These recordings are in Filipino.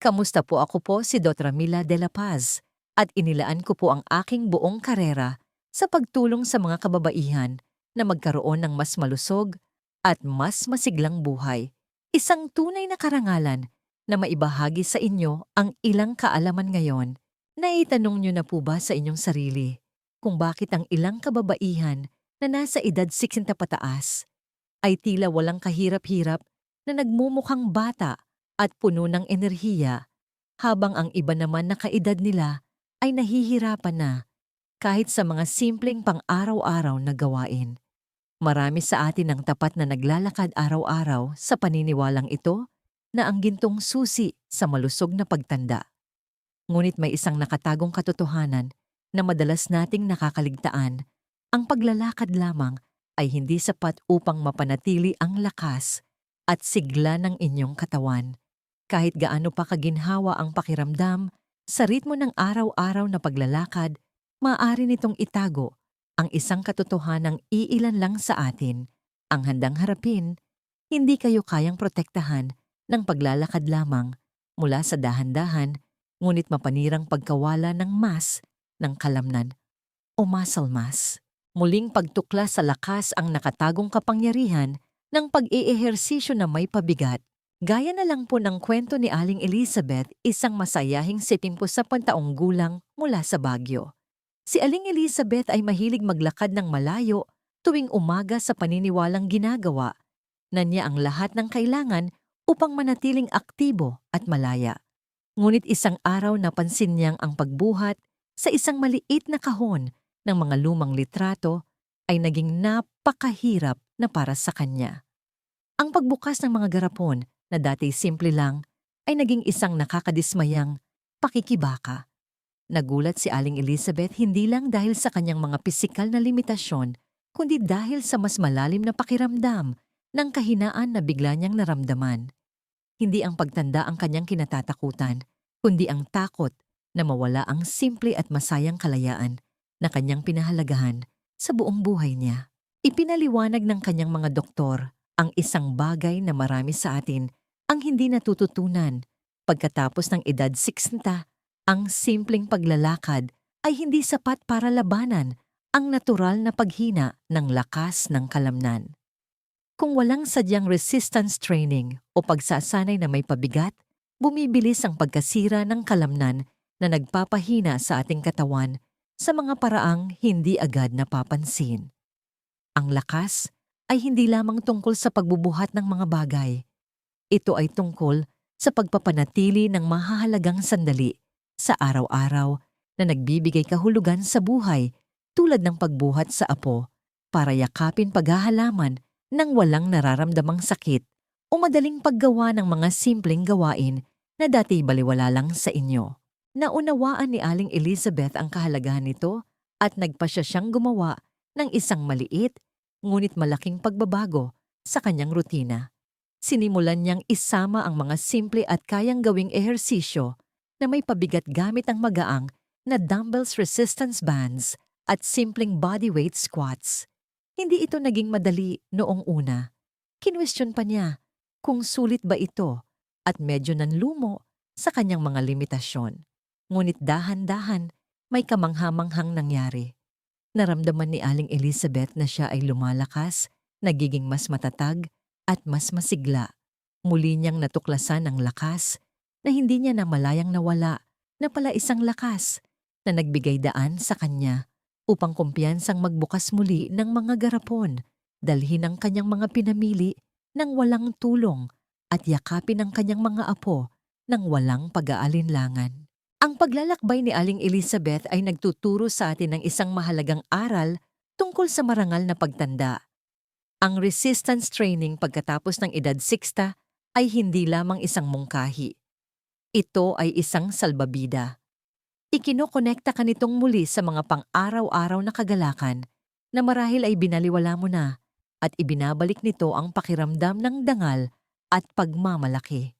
Kamusta po ako po si Dr. Mila de la Paz at inilaan ko po ang aking buong karera sa pagtulong sa mga kababaihan na magkaroon ng mas malusog at mas masiglang buhay. Isang tunay na karangalan na maibahagi sa inyo ang ilang kaalaman ngayon. Naitanong nyo na po ba sa inyong sarili kung bakit ang ilang kababaihan na nasa edad 60 pataas ay tila walang kahirap-hirap na nagmumukhang bata at puno ng enerhiya, habang ang iba naman na kaedad nila ay nahihirapan na kahit sa mga simpleng pang-araw-araw na gawain. Marami sa atin ang tapat na naglalakad araw-araw sa paniniwalang ito na ang gintong susi sa malusog na pagtanda. Ngunit may isang nakatagong katotohanan na madalas nating nakakaligtaan, ang paglalakad lamang ay hindi sapat upang mapanatili ang lakas at sigla ng inyong katawan. Kahit gaano pa kaginhawa ang pakiramdam, sa ritmo ng araw-araw na paglalakad, maaari nitong itago ang isang katotohanang iilan lang sa atin, ang handang harapin, hindi kayo kayang protektahan ng paglalakad lamang mula sa dahan-dahan, ngunit mapanirang pagkawala ng mas ng kalamnan o muscle mass. Muling pagtukla sa lakas ang nakatagong kapangyarihan ng pag-iehersisyo na may pabigat. Gaya na lang po ng kwento ni Aling Elizabeth, isang masayahing 70 sa pantaong gulang mula sa Baguio. Si Aling Elizabeth ay mahilig maglakad ng malayo tuwing umaga sa paniniwalang ginagawa na niya ang lahat ng kailangan upang manatiling aktibo at malaya. Ngunit isang araw napansin niyang ang pagbuhat sa isang maliit na kahon ng mga lumang litrato ay naging napakahirap na para sa kanya. Ang pagbukas ng mga garapon na dati simple lang ay naging isang nakakadismayang pakikibaka. Nagulat si Aling Elizabeth hindi lang dahil sa kanyang mga pisikal na limitasyon, kundi dahil sa mas malalim na pakiramdam ng kahinaan na bigla niyang naramdaman. Hindi ang pagtanda ang kanyang kinatatakutan, kundi ang takot na mawala ang simple at masayang kalayaan na kanyang pinahalagahan sa buong buhay niya. Ipinaliwanag ng kanyang mga doktor ang isang bagay na marami sa atin ang hindi natututunan. Pagkatapos ng edad 60, ang simpleng paglalakad ay hindi sapat para labanan ang natural na paghina ng lakas ng kalamnan. Kung walang sadyang resistance training o pagsasanay na may pabigat, bumibilis ang pagkasira ng kalamnan na nagpapahina sa ating katawan sa mga paraang hindi agad napapansin. Ang lakas ay hindi lamang tungkol sa pagbubuhat ng mga bagay. Ito ay tungkol sa pagpapanatili ng mahahalagang sandali sa araw-araw na nagbibigay kahulugan sa buhay tulad ng pagbuhat sa apo para yakapin paghahalaman ng walang nararamdamang sakit o madaling paggawa ng mga simpleng gawain na dati baliwala lang sa inyo. Naunawaan ni Aling Elizabeth ang kahalagahan nito at nagpasya siyang gumawa ng isang maliit ngunit malaking pagbabago sa kanyang rutina sinimulan niyang isama ang mga simple at kayang gawing ehersisyo na may pabigat gamit ang magaang na dumbbells resistance bands at simpleng bodyweight squats. Hindi ito naging madali noong una. Kinwestiyon pa niya kung sulit ba ito at medyo nanlumo sa kanyang mga limitasyon. Ngunit dahan-dahan may kamanghamanghang nangyari. Naramdaman ni Aling Elizabeth na siya ay lumalakas, nagiging mas matatag, at mas masigla. Muli niyang natuklasan ang lakas na hindi niya namalayang nawala na pala isang lakas na nagbigay daan sa kanya upang kumpiyansang magbukas muli ng mga garapon, dalhin ang kanyang mga pinamili ng walang tulong at yakapin ang kanyang mga apo ng walang pag-aalinlangan. Ang paglalakbay ni Aling Elizabeth ay nagtuturo sa atin ng isang mahalagang aral tungkol sa marangal na pagtanda ang resistance training pagkatapos ng edad 60 ay hindi lamang isang mungkahi. Ito ay isang salbabida. Ikinokonekta ka nitong muli sa mga pang-araw-araw na kagalakan na marahil ay binaliwala mo na at ibinabalik nito ang pakiramdam ng dangal at pagmamalaki.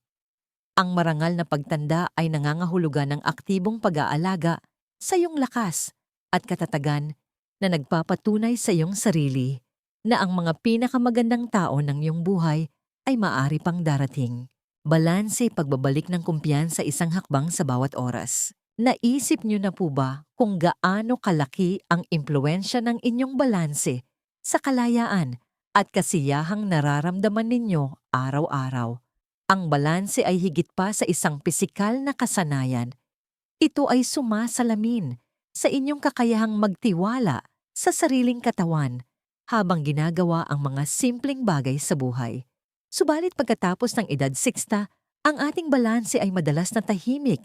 Ang marangal na pagtanda ay nangangahulugan ng aktibong pag-aalaga sa iyong lakas at katatagan na nagpapatunay sa iyong sarili na ang mga pinakamagandang tao ng iyong buhay ay maari pang darating. Balanse pagbabalik ng kumpiyansa isang hakbang sa bawat oras. Naisip niyo na po ba kung gaano kalaki ang impluensya ng inyong balanse sa kalayaan at kasiyahang nararamdaman ninyo araw-araw? Ang balanse ay higit pa sa isang pisikal na kasanayan. Ito ay sumasalamin sa inyong kakayahang magtiwala sa sariling katawan habang ginagawa ang mga simpleng bagay sa buhay. Subalit pagkatapos ng edad 60, ang ating balanse ay madalas na tahimik,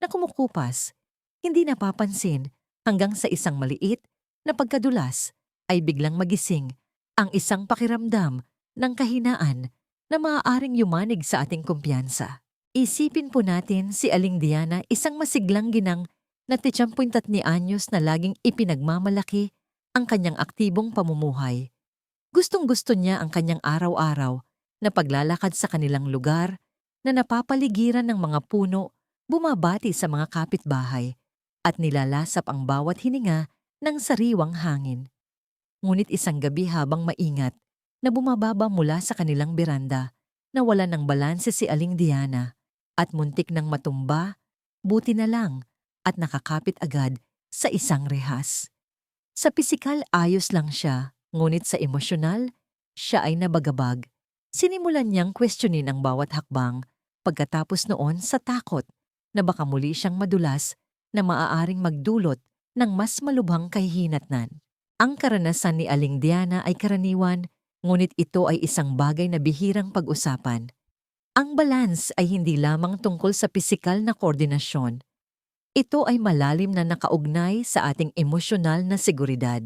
na kumukupas, hindi napapansin hanggang sa isang maliit na pagkadulas ay biglang magising ang isang pakiramdam ng kahinaan na maaaring yumanig sa ating kumpiyansa. Isipin po natin si Aling Diana isang masiglang ginang na 73 anyos na laging ipinagmamalaki ang kanyang aktibong pamumuhay. Gustong-gusto niya ang kanyang araw-araw na paglalakad sa kanilang lugar na napapaligiran ng mga puno, bumabati sa mga kapitbahay at nilalasap ang bawat hininga ng sariwang hangin. Ngunit isang gabi habang maingat na bumababa mula sa kanilang beranda, nawala ng balanse si Aling Diana at muntik ng matumba, buti na lang at nakakapit agad sa isang rehas. Sa pisikal ayos lang siya, ngunit sa emosyonal, siya ay nabagabag. Sinimulan niyang questionin ang bawat hakbang pagkatapos noon sa takot na baka muli siyang madulas na maaaring magdulot ng mas malubhang kahihinatnan. Ang karanasan ni Aling Diana ay karaniwan, ngunit ito ay isang bagay na bihirang pag-usapan. Ang balance ay hindi lamang tungkol sa pisikal na koordinasyon. Ito ay malalim na nakaugnay sa ating emosyonal na seguridad.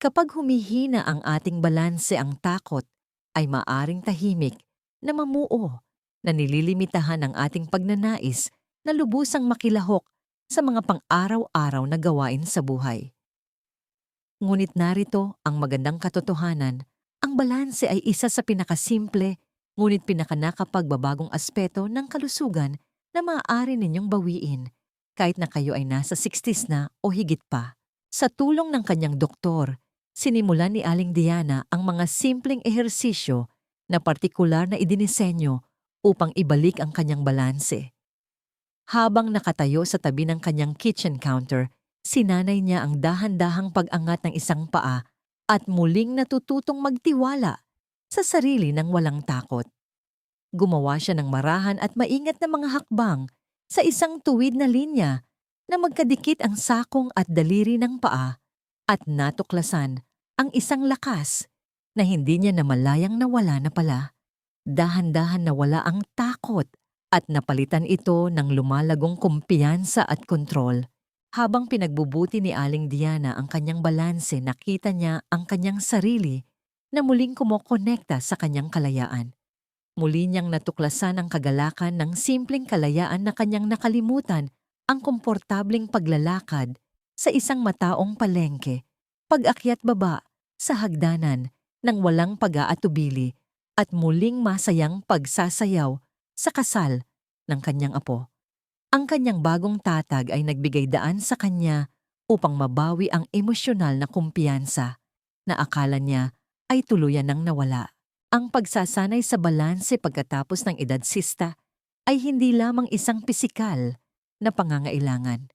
Kapag humihina ang ating balanse ang takot, ay maaring tahimik na mamuo na nililimitahan ang ating pagnanais na lubusang makilahok sa mga pang-araw-araw na gawain sa buhay. Ngunit narito ang magandang katotohanan, ang balanse ay isa sa pinakasimple ngunit pinakanakapagbabagong aspeto ng kalusugan na maaari ninyong bawiin kahit na kayo ay nasa 60s na o higit pa. Sa tulong ng kanyang doktor, sinimulan ni Aling Diana ang mga simpleng ehersisyo na partikular na idinisenyo upang ibalik ang kanyang balanse. Habang nakatayo sa tabi ng kanyang kitchen counter, sinanay niya ang dahan-dahang pag-angat ng isang paa at muling natututong magtiwala sa sarili ng walang takot. Gumawa siya ng marahan at maingat na mga hakbang sa isang tuwid na linya na magkadikit ang sakong at daliri ng paa at natuklasan ang isang lakas na hindi niya namalayang nawala na pala. Dahan-dahan nawala ang takot at napalitan ito ng lumalagong kumpiyansa at kontrol. Habang pinagbubuti ni Aling Diana ang kanyang balanse, nakita niya ang kanyang sarili na muling kumokonekta sa kanyang kalayaan. Muli niyang natuklasan ang kagalakan ng simpleng kalayaan na kanyang nakalimutan ang komportabling paglalakad sa isang mataong palengke, pag-akyat baba sa hagdanan ng walang pag-aatubili at muling masayang pagsasayaw sa kasal ng kanyang apo. Ang kanyang bagong tatag ay nagbigay daan sa kanya upang mabawi ang emosyonal na kumpiyansa na akala niya ay tuluyan ng nawala. Ang pagsasanay sa balanse pagkatapos ng edad sista ay hindi lamang isang pisikal na pangangailangan.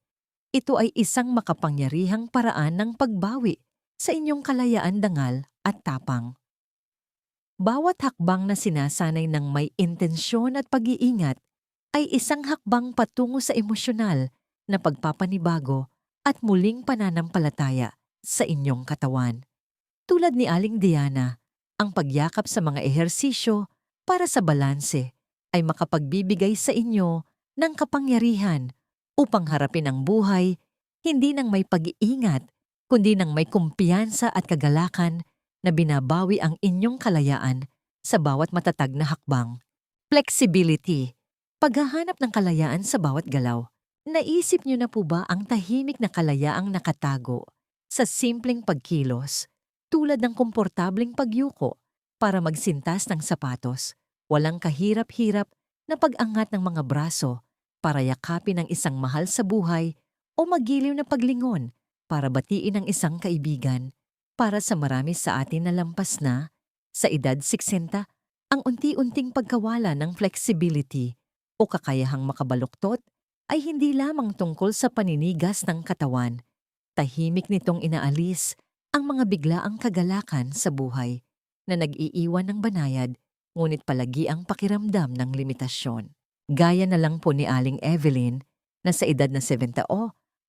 Ito ay isang makapangyarihang paraan ng pagbawi sa inyong kalayaan dangal at tapang. Bawat hakbang na sinasanay ng may intensyon at pag-iingat ay isang hakbang patungo sa emosyonal na pagpapanibago at muling pananampalataya sa inyong katawan. Tulad ni Aling Diana, ang pagyakap sa mga ehersisyo para sa balanse ay makapagbibigay sa inyo ng kapangyarihan upang harapin ang buhay hindi nang may pag-iingat kundi nang may kumpiyansa at kagalakan na binabawi ang inyong kalayaan sa bawat matatag na hakbang. Flexibility. Paghahanap ng kalayaan sa bawat galaw. Naisip niyo na po ba ang tahimik na kalayaang nakatago sa simpleng pagkilos tulad ng komportabling pagyuko para magsintas ng sapatos, walang kahirap-hirap na pag-angat ng mga braso para yakapin ang isang mahal sa buhay o magiliw na paglingon para batiin ang isang kaibigan para sa marami sa atin na lampas na, sa edad 60, Ang unti-unting pagkawala ng flexibility o kakayahang makabaluktot ay hindi lamang tungkol sa paninigas ng katawan. Tahimik nitong inaalis ang mga biglaang kagalakan sa buhay na nag-iiwan ng banayad ngunit palagi ang pakiramdam ng limitasyon. Gaya na lang po ni Aling Evelyn na sa edad na 70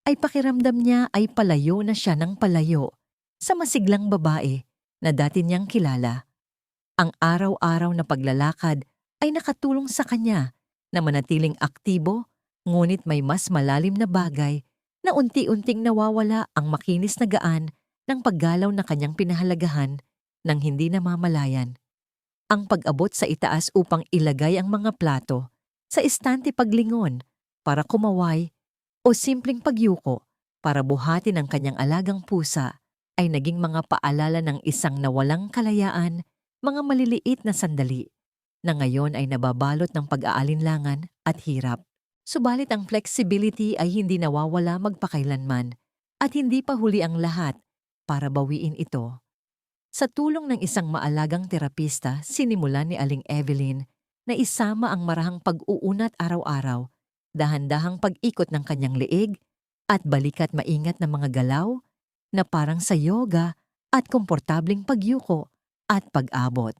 ay pakiramdam niya ay palayo na siya ng palayo sa masiglang babae na dati niyang kilala. Ang araw-araw na paglalakad ay nakatulong sa kanya na manatiling aktibo ngunit may mas malalim na bagay na unti-unting nawawala ang makinis na gaan ng paggalaw na kanyang pinahalagahan nang hindi namamalayan. Ang pag-abot sa itaas upang ilagay ang mga plato sa istante paglingon para kumaway o simpleng pagyuko para buhatin ang kanyang alagang pusa ay naging mga paalala ng isang nawalang kalayaan, mga maliliit na sandali na ngayon ay nababalot ng pag-aalinlangan at hirap. Subalit ang flexibility ay hindi nawawala magpakailanman at hindi pa huli ang lahat para bawiin ito. Sa tulong ng isang maalagang terapista, sinimulan ni Aling Evelyn na isama ang marahang pag-uunat araw-araw, dahan-dahang pag-ikot ng kanyang leeg at balikat maingat na mga galaw na parang sa yoga at komportabling pagyuko at pag-abot.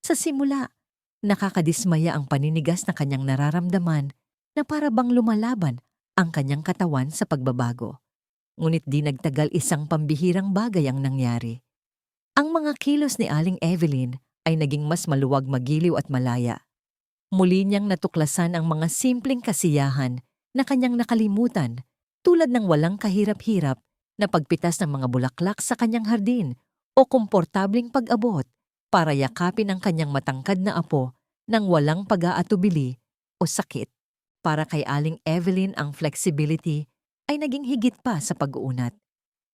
Sa simula, nakakadismaya ang paninigas na kanyang nararamdaman na para bang lumalaban ang kanyang katawan sa pagbabago. Ngunit di nagtagal isang pambihirang bagay ang nangyari. Ang mga kilos ni Aling Evelyn ay naging mas maluwag magiliw at malaya. Muli niyang natuklasan ang mga simpleng kasiyahan na kanyang nakalimutan tulad ng walang kahirap-hirap na pagpitas ng mga bulaklak sa kanyang hardin o komportabling pag-abot para yakapin ang kanyang matangkad na apo nang walang pag-aatubili o sakit. Para kay Aling Evelyn ang flexibility ay naging higit pa sa pag-uunat.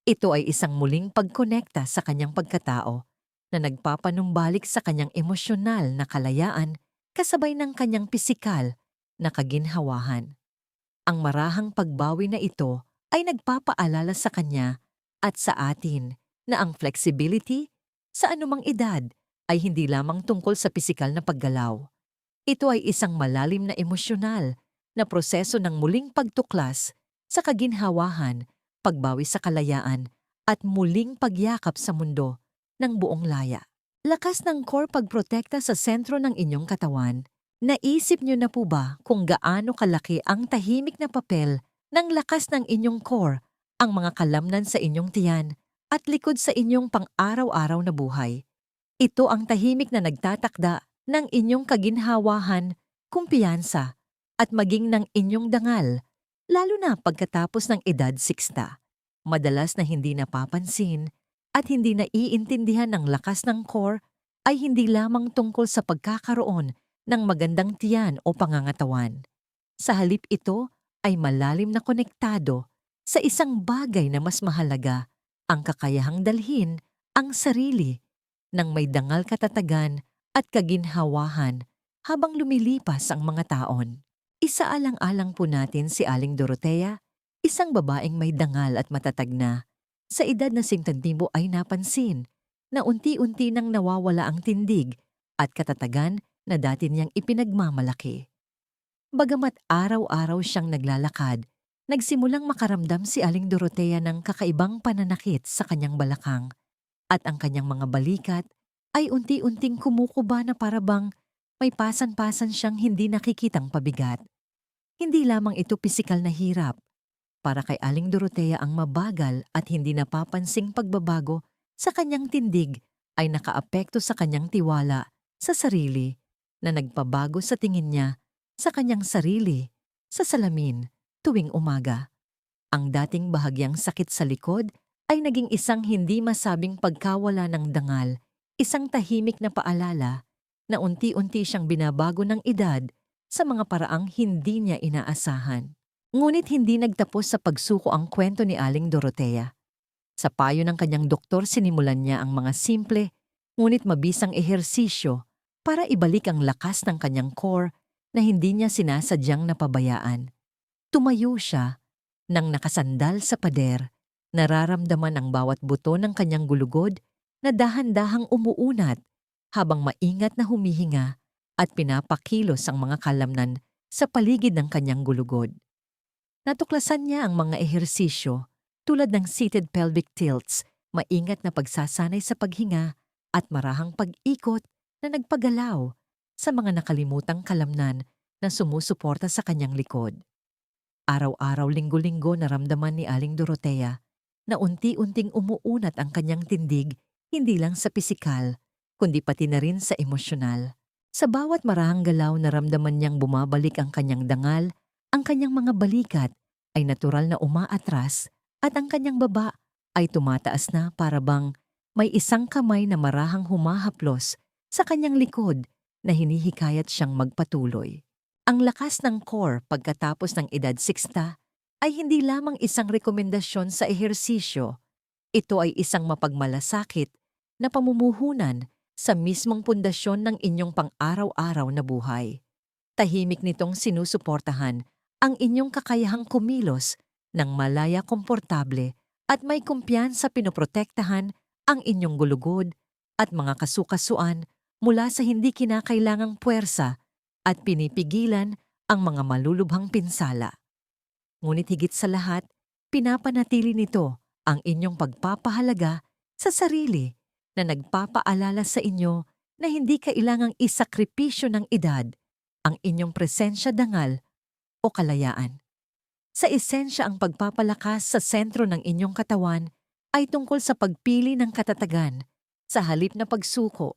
Ito ay isang muling pagkonekta sa kanyang pagkatao na nagpapanumbalik sa kanyang emosyonal na kalayaan kasabay ng kanyang pisikal na kaginhawahan. Ang marahang pagbawi na ito ay nagpapaalala sa kanya at sa atin na ang flexibility sa anumang edad ay hindi lamang tungkol sa pisikal na paggalaw. Ito ay isang malalim na emosyonal na proseso ng muling pagtuklas sa kaginhawahan, pagbawi sa kalayaan, at muling pagyakap sa mundo ng buong laya. Lakas ng core pagprotekta sa sentro ng inyong katawan. Naisip niyo na po ba kung gaano kalaki ang tahimik na papel ng lakas ng inyong core, ang mga kalamnan sa inyong tiyan, at likod sa inyong pang-araw-araw na buhay? Ito ang tahimik na nagtatakda ng inyong kaginhawahan, kumpiyansa, at maging ng inyong dangal, lalo na pagkatapos ng edad 60. Madalas na hindi napapansin at hindi naiintindihan ng lakas ng core ay hindi lamang tungkol sa pagkakaroon ng magandang tiyan o pangangatawan. Sa halip ito ay malalim na konektado sa isang bagay na mas mahalaga, ang kakayahang dalhin ang sarili ng may dangal katatagan at kaginhawahan habang lumilipas ang mga taon. Isaalang-alang po natin si Aling Dorotea, isang babaeng may dangal at matatag na. Sa edad na singtantibo ay napansin na unti-unti nang nawawala ang tindig at katatagan na dati niyang ipinagmamalaki. Bagamat araw-araw siyang naglalakad, nagsimulang makaramdam si Aling Dorotea ng kakaibang pananakit sa kanyang balakang at ang kanyang mga balikat ay unti-unting kumukuba na parabang may pasan-pasan siyang hindi nakikitang pabigat. Hindi lamang ito pisikal na hirap. Para kay Aling Dorotea ang mabagal at hindi napapansing pagbabago sa kanyang tindig ay nakaapekto sa kanyang tiwala sa sarili na nagpabago sa tingin niya sa kanyang sarili sa salamin tuwing umaga. Ang dating bahagyang sakit sa likod ay naging isang hindi masabing pagkawala ng dangal, isang tahimik na paalala na unti-unti siyang binabago ng edad sa mga paraang hindi niya inaasahan. Ngunit hindi nagtapos sa pagsuko ang kwento ni Aling Dorotea. Sa payo ng kanyang doktor sinimulan niya ang mga simple ngunit mabisang ehersisyo para ibalik ang lakas ng kanyang core na hindi niya sinasadyang napabayaan. Tumayo siya nang nakasandal sa pader, nararamdaman ang bawat buto ng kanyang gulugod na dahan-dahang umuunat habang maingat na humihinga at pinapakilos ang mga kalamnan sa paligid ng kanyang gulugod. Natuklasan niya ang mga ehersisyo tulad ng seated pelvic tilts, maingat na pagsasanay sa paghinga at marahang pag-ikot na nagpagalaw sa mga nakalimutang kalamnan na sumusuporta sa kanyang likod. Araw-araw linggo-linggo naramdaman ni Aling Dorotea na unti-unting umuunat ang kanyang tindig hindi lang sa pisikal, kundi pati na rin sa emosyonal. Sa bawat marahang galaw naramdaman niyang bumabalik ang kanyang dangal, ang kanyang mga balikat ay natural na umaatras at ang kanyang baba ay tumataas na para bang may isang kamay na marahang humahaplos sa kanyang likod na hinihikayat siyang magpatuloy. Ang lakas ng core pagkatapos ng edad 60 ay hindi lamang isang rekomendasyon sa ehersisyo. Ito ay isang mapagmalasakit na pamumuhunan sa mismong pundasyon ng inyong pang-araw-araw na buhay. Tahimik nitong sinusuportahan ang inyong kakayahang kumilos ng malaya komportable at may kumpiyansa pinoprotektahan ang inyong gulugod at mga kasukasuan mula sa hindi kinakailangang puwersa at pinipigilan ang mga malulubhang pinsala. Ngunit higit sa lahat, pinapanatili nito ang inyong pagpapahalaga sa sarili na nagpapaalala sa inyo na hindi kailangang isakripisyo ng edad ang inyong presensya dangal o kalayaan. Sa esensya ang pagpapalakas sa sentro ng inyong katawan ay tungkol sa pagpili ng katatagan sa halip na pagsuko,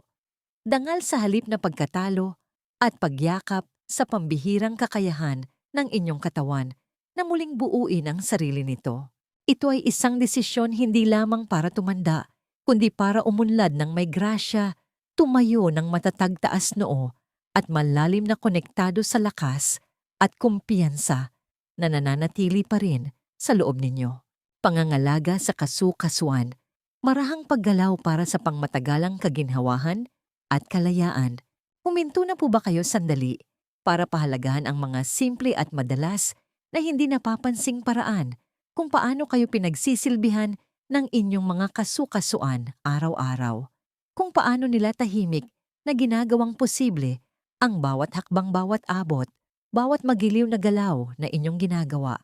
dangal sa halip na pagkatalo, at pagyakap sa pambihirang kakayahan ng inyong katawan na muling buuin ang sarili nito. Ito ay isang desisyon hindi lamang para tumanda, kundi para umunlad ng may grasya, tumayo ng matatag taas noo at malalim na konektado sa lakas at kumpiyansa na nananatili pa rin sa loob ninyo. Pangangalaga sa kasukasuan, marahang paggalaw para sa pangmatagalang kaginhawahan at kalayaan. Huminto na po ba kayo sandali para pahalagahan ang mga simple at madalas na hindi napapansing paraan kung paano kayo pinagsisilbihan ng inyong mga kasukasuan araw-araw. Kung paano nila tahimik na ginagawang posible ang bawat hakbang bawat abot bawat magiliw na galaw na inyong ginagawa.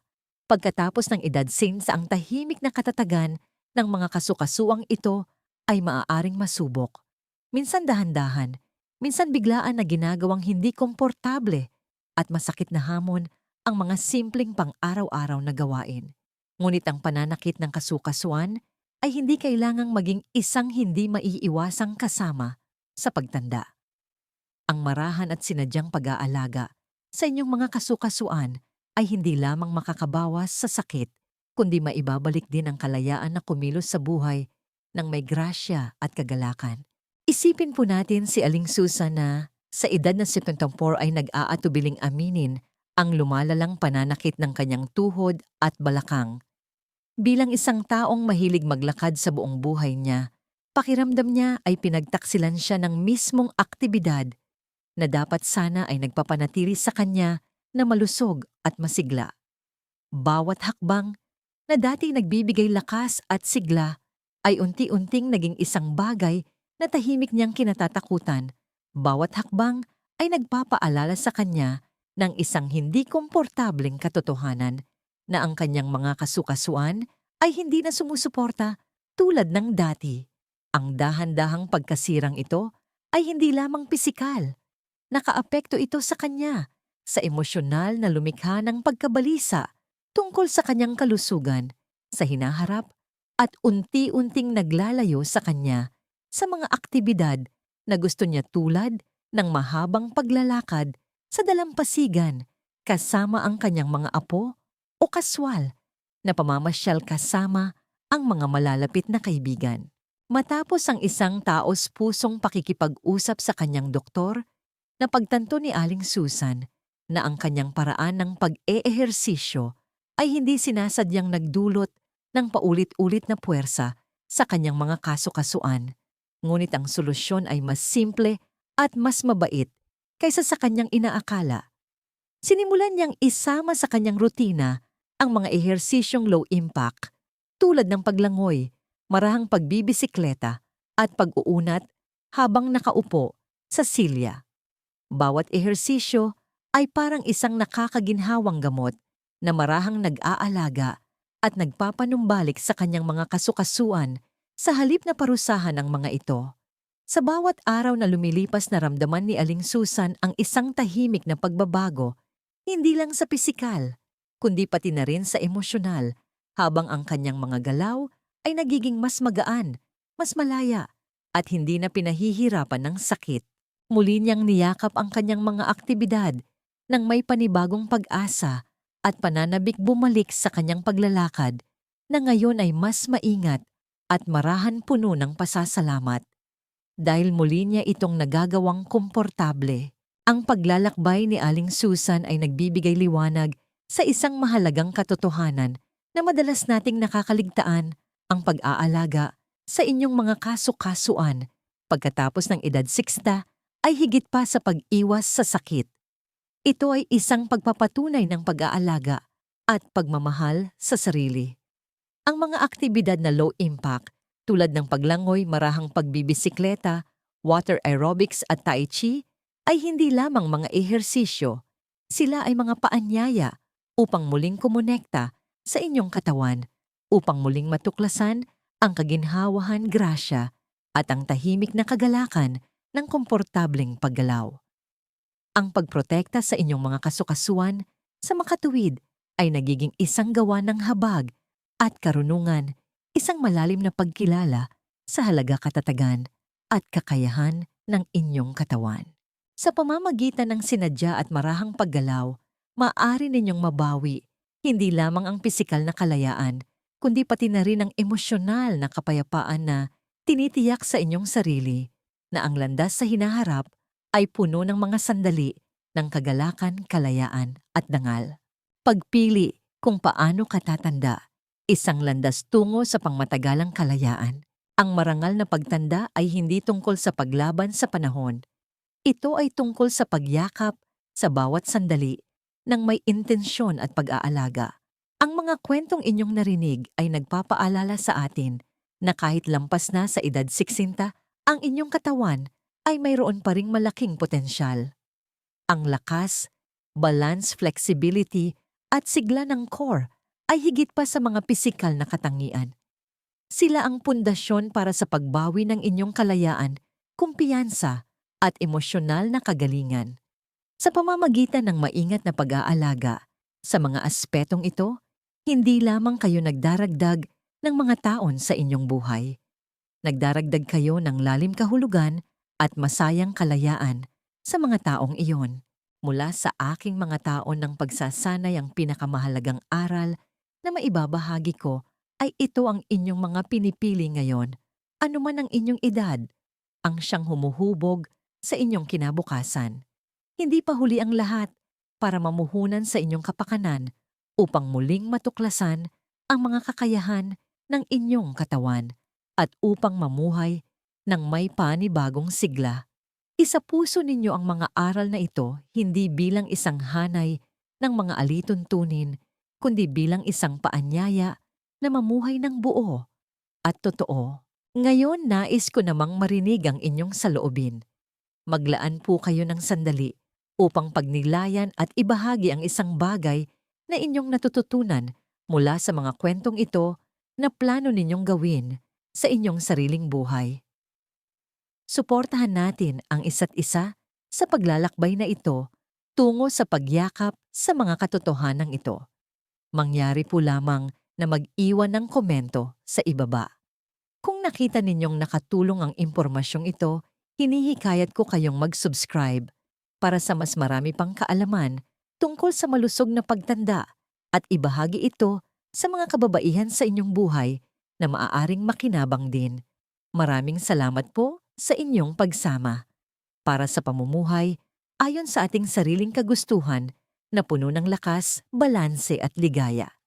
Pagkatapos ng edad sin sa ang tahimik na katatagan ng mga kasukasuang ito ay maaaring masubok. Minsan dahan-dahan, minsan biglaan na ginagawang hindi komportable at masakit na hamon ang mga simpleng pang-araw-araw na gawain. Ngunit ang pananakit ng kasukasuan ay hindi kailangang maging isang hindi maiiwasang kasama sa pagtanda. Ang marahan at sinadyang pag-aalaga sa inyong mga kasukasuan ay hindi lamang makakabawas sa sakit, kundi maibabalik din ang kalayaan na kumilos sa buhay ng may grasya at kagalakan. Isipin po natin si Aling Susan na sa edad na 74 ay nag-aatubiling aminin ang lumalalang pananakit ng kanyang tuhod at balakang. Bilang isang taong mahilig maglakad sa buong buhay niya, pakiramdam niya ay pinagtaksilan siya ng mismong aktibidad na dapat sana ay nagpapanatili sa kanya na malusog at masigla. Bawat hakbang na dati nagbibigay lakas at sigla ay unti-unting naging isang bagay na tahimik niyang kinatatakutan. Bawat hakbang ay nagpapaalala sa kanya ng isang hindi komportableng katotohanan na ang kanyang mga kasukasuan ay hindi na sumusuporta tulad ng dati. Ang dahan-dahang pagkasirang ito ay hindi lamang pisikal, nakaapekto ito sa kanya sa emosyonal na lumikha ng pagkabalisa tungkol sa kanyang kalusugan sa hinaharap at unti-unting naglalayo sa kanya sa mga aktibidad na gusto niya tulad ng mahabang paglalakad sa dalampasigan kasama ang kanyang mga apo o kaswal na pamamasyal kasama ang mga malalapit na kaibigan. Matapos ang isang taos pusong pakikipag-usap sa kanyang doktor, Napagtanto ni Aling Susan na ang kanyang paraan ng pag-eehersisyo ay hindi sinasadyang nagdulot ng paulit-ulit na puwersa sa kanyang mga kaso-kasuan, ngunit ang solusyon ay mas simple at mas mabait kaysa sa kanyang inaakala. Sinimulan niyang isama sa kanyang rutina ang mga ehersisyong low impact tulad ng paglangoy, marahang pagbibisikleta at pag-uunat habang nakaupo sa silya. Bawat ehersisyo ay parang isang nakakaginhawang gamot na marahang nag-aalaga at nagpapanumbalik sa kanyang mga kasukasuan sa halip na parusahan ang mga ito. Sa bawat araw na lumilipas na ramdaman ni Aling Susan ang isang tahimik na pagbabago, hindi lang sa pisikal, kundi pati na rin sa emosyonal, habang ang kanyang mga galaw ay nagiging mas magaan, mas malaya, at hindi na pinahihirapan ng sakit. Muli niyang niyakap ang kanyang mga aktibidad nang may panibagong pag-asa at pananabik bumalik sa kanyang paglalakad na ngayon ay mas maingat at marahan puno ng pasasalamat. Dahil muli niya itong nagagawang komportable. Ang paglalakbay ni Aling Susan ay nagbibigay liwanag sa isang mahalagang katotohanan na madalas nating nakakaligtaan ang pag-aalaga sa inyong mga kaso-kasuan pagkatapos ng edad 60 ay higit pa sa pag-iwas sa sakit. Ito ay isang pagpapatunay ng pag-aalaga at pagmamahal sa sarili. Ang mga aktibidad na low impact tulad ng paglangoy, marahang pagbibisikleta, water aerobics at tai chi ay hindi lamang mga ehersisyo. Sila ay mga paanyaya upang muling kumonekta sa inyong katawan, upang muling matuklasan ang kaginhawahan grasya at ang tahimik na kagalakan ng komportableng paggalaw. Ang pagprotekta sa inyong mga kasukasuan sa makatuwid ay nagiging isang gawa ng habag at karunungan isang malalim na pagkilala sa halaga katatagan at kakayahan ng inyong katawan. Sa pamamagitan ng sinadya at marahang paggalaw, maaari ninyong mabawi hindi lamang ang pisikal na kalayaan, kundi pati na rin ang emosyonal na kapayapaan na tinitiyak sa inyong sarili na ang landas sa hinaharap ay puno ng mga sandali ng kagalakan, kalayaan at dangal. Pagpili kung paano katatanda Isang landas tungo sa pangmatagalang kalayaan. Ang marangal na pagtanda ay hindi tungkol sa paglaban sa panahon. Ito ay tungkol sa pagyakap sa bawat sandali ng may intensyon at pag-aalaga. Ang mga kwentong inyong narinig ay nagpapaalala sa atin na kahit lampas na sa edad 60, ang inyong katawan ay mayroon pa ring malaking potensyal. Ang lakas, balance, flexibility at sigla ng core ay higit pa sa mga pisikal na katangian. Sila ang pundasyon para sa pagbawi ng inyong kalayaan, kumpiyansa at emosyonal na kagalingan. Sa pamamagitan ng maingat na pag-aalaga sa mga aspetong ito, hindi lamang kayo nagdaragdag ng mga taon sa inyong buhay. Nagdaragdag kayo ng lalim kahulugan at masayang kalayaan sa mga taong iyon. Mula sa aking mga taon ng pagsasanay ang pinakamahalagang aral na maibabahagi ko ay ito ang inyong mga pinipili ngayon, anuman ang inyong edad, ang siyang humuhubog sa inyong kinabukasan. Hindi pa huli ang lahat para mamuhunan sa inyong kapakanan upang muling matuklasan ang mga kakayahan ng inyong katawan at upang mamuhay ng may panibagong sigla. Isa puso ninyo ang mga aral na ito hindi bilang isang hanay ng mga alituntunin kundi bilang isang paanyaya na mamuhay ng buo at totoo. Ngayon nais ko namang marinig ang inyong saloobin. Maglaan po kayo ng sandali upang pagnilayan at ibahagi ang isang bagay na inyong natututunan mula sa mga kwentong ito na plano ninyong gawin sa inyong sariling buhay. Suportahan natin ang isa't isa sa paglalakbay na ito tungo sa pagyakap sa mga katotohanan ito mangyari po lamang na mag-iwan ng komento sa ibaba. Kung nakita ninyong nakatulong ang impormasyong ito, hinihikayat ko kayong mag-subscribe para sa mas marami pang kaalaman tungkol sa malusog na pagtanda at ibahagi ito sa mga kababaihan sa inyong buhay na maaaring makinabang din. Maraming salamat po sa inyong pagsama. Para sa pamumuhay, ayon sa ating sariling kagustuhan, na puno ng lakas, balanse at ligaya.